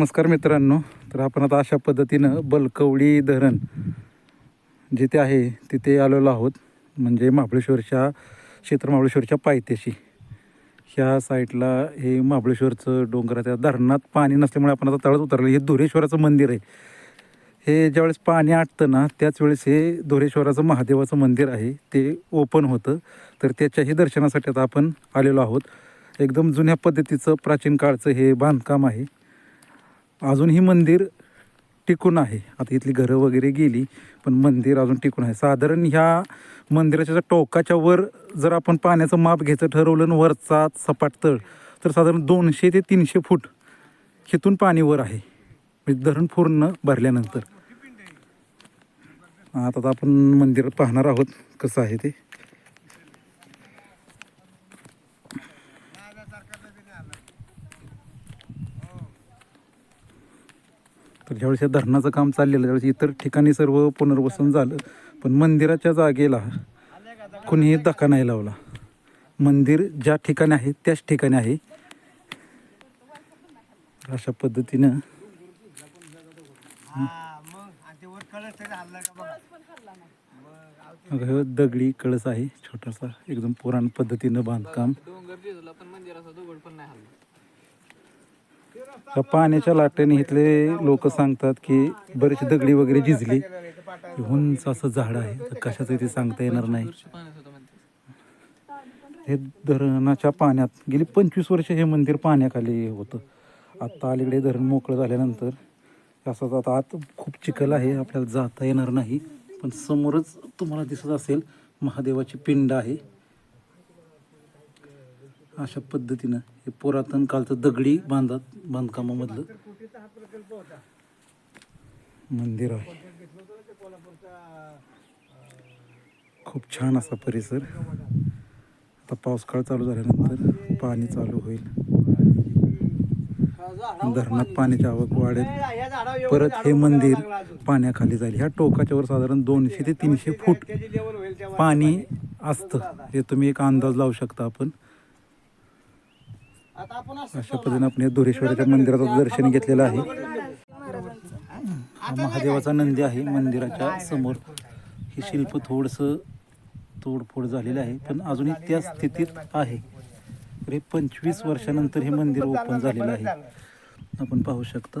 नमस्कार मित्रांनो तर आपण आता अशा पद्धतीनं बलकवडी धरण जिथे आहे तिथे आलेलो आहोत. म्हणजे महाबळेश्वरच्या क्षेत्र महाबळेश्वरच्या पायथ्याशी. ह्या साईडला हे महाबळेश्वरचं डोंगर त्या धरणात पाणी नसल्यामुळे आपण आता तळत उतरलं. हे धुरेश्वराचं मंदिर आहे. हे ज्यावेळेस पाणी आटतं ना त्याच वेळेस हे धुरेश्वराचं महादेवाचं मंदिर आहे. ते ओपन होतं. तर त्याच्याही दर्शनासाठी आता आपण आलेलो आहोत. एकदम जुन्या पद्धतीचं प्राचीन काळचं हे बांधकाम आहे. अजूनही मंदिर टिकून आहे. आता इथली घरं वगैरे गेली पण मंदिर अजून टिकून आहे. साधारण ह्या मंदिराच्या टोकाच्या वर जर आपण पाण्याचं माप घ्यायचं ठरवलं आणि वरचा सपाट तळ तर साधारण दोनशे ते तीनशे फूट हिथून पाणी वर आहे. म्हणजे धरण पूर्ण भरल्यानंतर. आता आपण मंदिरात पाहणार आहोत कसं आहे ते. तर ज्यावेळेस या धरणाचं काम चाललेलं त्यावेळेस इतर ठिकाणी सर्व पुनर्वसन झालं. पण मंदिराच्या जागेला कुणीही धक्का नाही लावला. मंदिर ज्या ठिकाणी आहे त्याच ठिकाणी आहे. अशा पद्धतीनं दगडी कळस आहे छोटासा एकदम पुराण पद्धतीनं बांधकाम डोंगर जिजला पण मंदिराचा दगड पण नाही हल्ला त्या पाण्याच्या लाटेने इथले लोक सांगतात की बरीचशी दगडी वगैरे झिजली. उंच असं झाड आहे. तर कशाचं ते सांगता येणार नाही. हे धरणाच्या पाण्यात गेली पंचवीस वर्ष हे मंदिर पाण्याखाली होतं. आत्ता अलीकडे धरण मोकळं झाल्यानंतर असं आता आत खूप चिखल आहे. आपल्याला जाता येणार नाही. पण समोरच तुम्हाला दिसत असेल महादेवाची पिंड आहे. अशा पद्धतीनं हे पुरातन कालचं दगडी बांधत बांधकामामधलं मंदिर आहे. खूप छान असा परिसर. आता पावसाळा चालू झाल्यानंतर पाणी चालू होईल. धरणात पाण्याची आवक वाढेल. परत हे मंदिर पाण्याखाली जाईल. ह्या टोकाच्या वर साधारण दोनशे ते तीनशे फूट पाणी असतं. हे तुम्ही एक अंदाज लावू शकता आपण. अशा पद्धतीने आपण या धुरेश्वराच्या मंदिराचं दर्शन घेतलेलं आहे. महादेवाचा नंदी आहे मंदिराच्या समोर. हे शिल्प थोडंसं तोडफोड झालेलं आहे पण अजूनही त्या स्थितीत आहे. तर हे पंचवीस वर्षानंतर हे मंदिर ओपन झालेलं आहे. आपण पाहू शकता.